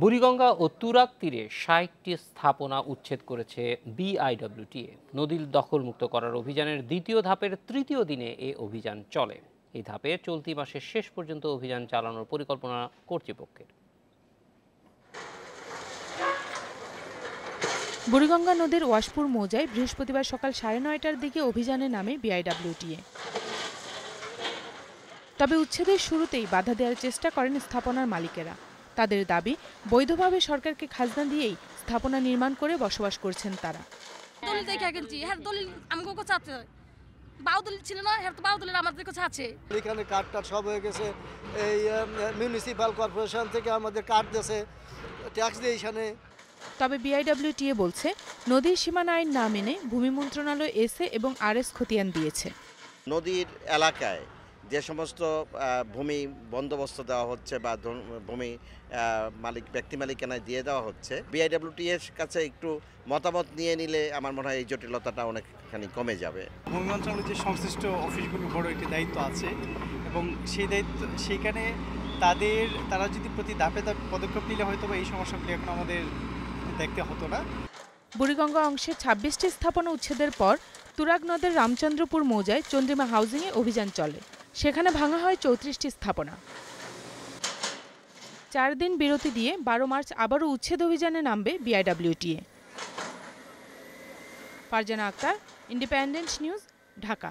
বুড়িগঙ্গা ও তুরাগ তীরে ষাটটি স্থাপনা উচ্ছেদ করেছে বিআইডব্লিউটিএ নদীর দখলমুক্ত করার অভিযানের দ্বিতীয় ধাপের তৃতীয় দিনে এ অভিযান চলে। এই ধাপে চলতি মাসের শেষ পর্যন্ত অভিযান চালানোর পরিকল্পনা কর্তৃপক্ষের। বুড়িগঙ্গা নদীর ওয়াশপুর মৌজায় বৃহস্পতিবার সকাল সাড়ে নয়টার দিকে অভিযানে নামে বিআইডব্লিউটিএ তবে উচ্ছেদের শুরুতেই বাধা দেওয়ার চেষ্টা করেন স্থাপনার মালিকেরা। তাদের দাবি বৈধভাবে সরকারকে খাজনা দিয়েই স্থাপনা নির্মাণ করে বসবাস করছেন তারা। দলিল দেখে কিনছি হ্যাঁ দলিল আমাকে কাছে আছে। বাউ ছিল না হ্যাঁ তো আমাদের কাছে আছে। এখানে সব হয়ে গেছে এই মিউনিসিপাল কর্পোরেশন থেকে আমাদের কার্ড দিয়েছে ট্যাক্স দিয়ে এখানে। তবে বিআইডব্লিউটিএ বলছে নদীর সীমানা আইন না মেনে ভূমি মন্ত্রণালয় এসে এবং আরএস খতিয়ান দিয়েছে। নদীর এলাকায় যে সমস্ত ভূমি বন্দোবস্ত দেওয়া হচ্ছে বা ধরুন ভূমি মালিক ব্যক্তি মালিকানায় দিয়ে দেওয়া হচ্ছে বিআইডব্লিউটি এর কাছে একটু মতামত নিয়ে নিলে আমার মনে হয় এই জটিলতাটা অনেকখানি কমে যাবে। ভূমি মন্ত্রণালয়ের যে সংশ্লিষ্ট অফিসগুলোর বড় একটি দায়িত্ব আছে এবং সেই দায়িত্ব সেইখানে তাদের তারা যদি প্রতি ধাপে ধাপে পদক্ষেপ নিলে হয়তো বা এই সমস্যাগুলি এখন আমাদের দেখতে হতো না। বুড়িগঙ্গা অংশে ছাব্বিশটি স্থাপনা উচ্ছেদের পর তুরাগ নদের রামচন্দ্রপুর মৌজায় চন্দ্রিমা হাউজিংয়ে অভিযান চলে। সেখানে ভাঙা হয় চৌত্রিশটি স্থাপনা। চার দিন বিরতি দিয়ে বারো মার্চ আবারও উচ্ছেদ অভিযানে নামবে BIWTA. Farzana Akter, Independent News, Dhaka.